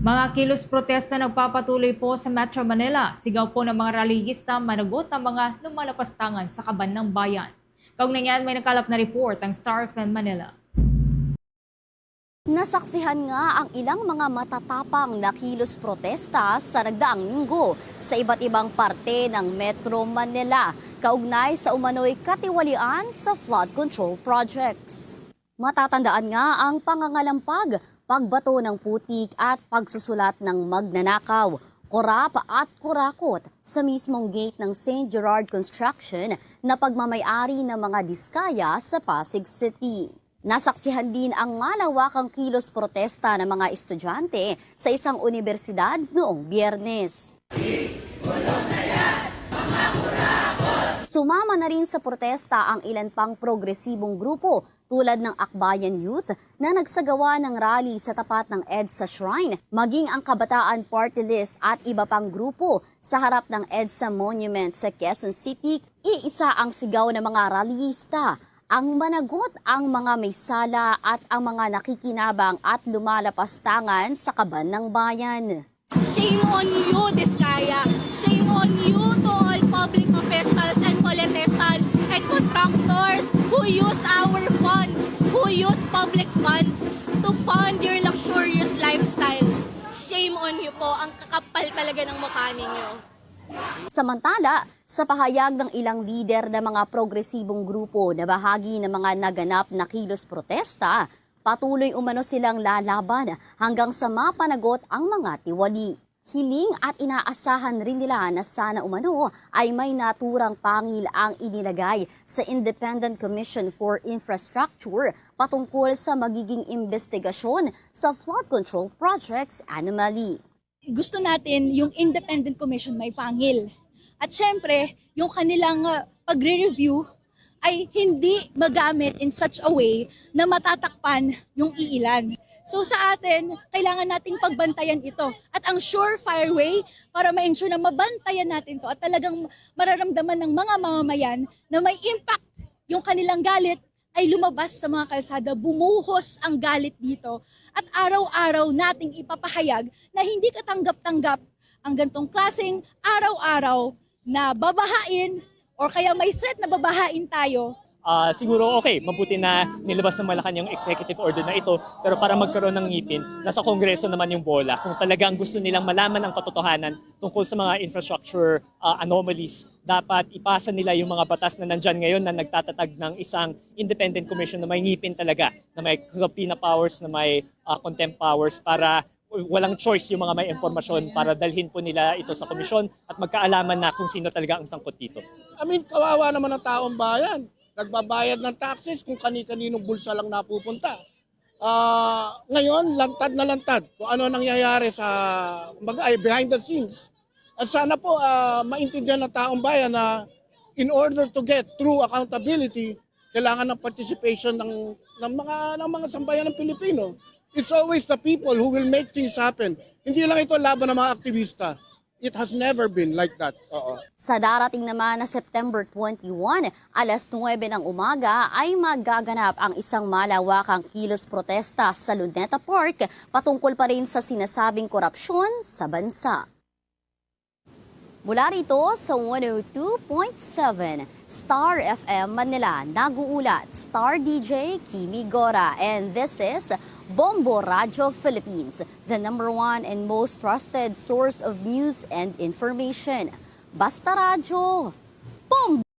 Mga kilos protesta nagpapatuloy po sa Metro Manila. Sigaw po ng mga rallyista managot ng mga lumalapastangan sa kaban ng bayan. Kaugnay niyan, may nakalap na report ang Star FM Manila. Nasaksihan nga ang ilang mga matatapang na kilos protesta sa nagdaang linggo sa iba't ibang parte ng Metro Manila, kaugnay sa umano'y katiwalian sa flood control projects. Matatandaan nga ang pangangalampag, pagbato ng putik at pagsusulat ng magnanakaw, korap at kurakot sa mismong gate ng St. Gerard Construction na pagmamayari ng mga diskaya sa Pasig City. Nasaksihan din ang malawakang kilos protesta ng mga estudyante sa isang universidad noong biyernes. Sumama na rin sa protesta ang ilan pang progresibong grupo tulad ng Akbayan Youth na nagsagawa ng rally sa tapat ng EDSA Shrine, maging ang Kabataan Party List at iba pang grupo sa harap ng EDSA Monument sa Quezon City. Iisa ang sigaw ng mga rallyista ang managot ang mga may sala at ang mga nakikinabang at lumalapastangan sa kaban ng bayan. Shame on you, Diskaya. Shame on you to all public officials and politicians and contractors who use our use public funds to fund your luxurious lifestyle. Shame on you po. Ang kakapal talaga ng mukha ninyo. Samantala, sa pahayag ng ilang lider ng mga progresibong grupo na bahagi ng mga naganap na kilos protesta, patuloy umano silang lalaban hanggang sa mapanagot ang mga tiwali. Hiling at inaasahan rin nila na sana umano ay may naturang pangil ang inilagay sa Independent Commission for Infrastructure patungkol sa magiging investigasyon sa flood control projects anomaly. gusto natin yung independent commission may pangil. At syempre, yung kanilang uh, pagre-review ay hindi magamit in such a way na matatakpan yung iilan. So sa atin, kailangan nating pagbantayan ito. At ang surefire way para ma-ensure na mabantayan natin to at talagang mararamdaman ng mga mamamayan na may impact yung kanilang galit ay lumabas sa mga kalsada, bumuhos ang galit dito at araw-araw nating ipapahayag na hindi katanggap-tanggap ang gantong klaseng araw-araw na babahain or kaya may threat na babahain tayo Ah, siguro okay, mabuti na nilabas ng Malacanang executive order na ito, pero para magkaroon ng ngipin, nasa Kongreso naman yung bola. Kung talagang gusto nilang malaman ang katotohanan tungkol sa mga infrastructure ah, anomalies, dapat ipasa nila yung mga batas na nandyan ngayon na nagtatatag ng isang independent commission na may ngipin talaga, na may subpoena powers, na may ah, contempt powers para walang choice yung mga may impormasyon para dalhin po nila ito sa komisyon at magkaalaman na kung sino talaga ang sangkot dito. I mean, kawawa naman ang taong bayan. Nagbabayad ng taxes kung kani-kaninong bulsa lang napupunta. Ah, ngayon, lantad na lantad kung ano nangyayari sa kumbaga, ay behind the scenes. At sana po ah, maintindihan ng taong bayan na in order to get true accountability, kailangan ng participation ng ng mga ng mga sambayan ng Pilipino. It's always the people who will make things happen. Hindi lang ito laban ng mga aktivista. It has never been like that. Oo. Sa darating naman na September 21, alas 9 ng umaga ay magaganap ang isang malawakang kilos protesta sa Luneta Park patungkol pa rin sa sinasabing korupsyon sa bansa. Mula rito sa 102.7 Star FM Manila, nag-uulat Star DJ Kimi Gora and this is Bombo Radio Philippines, the number one and most trusted source of news and information. Basta Radio, Bombo!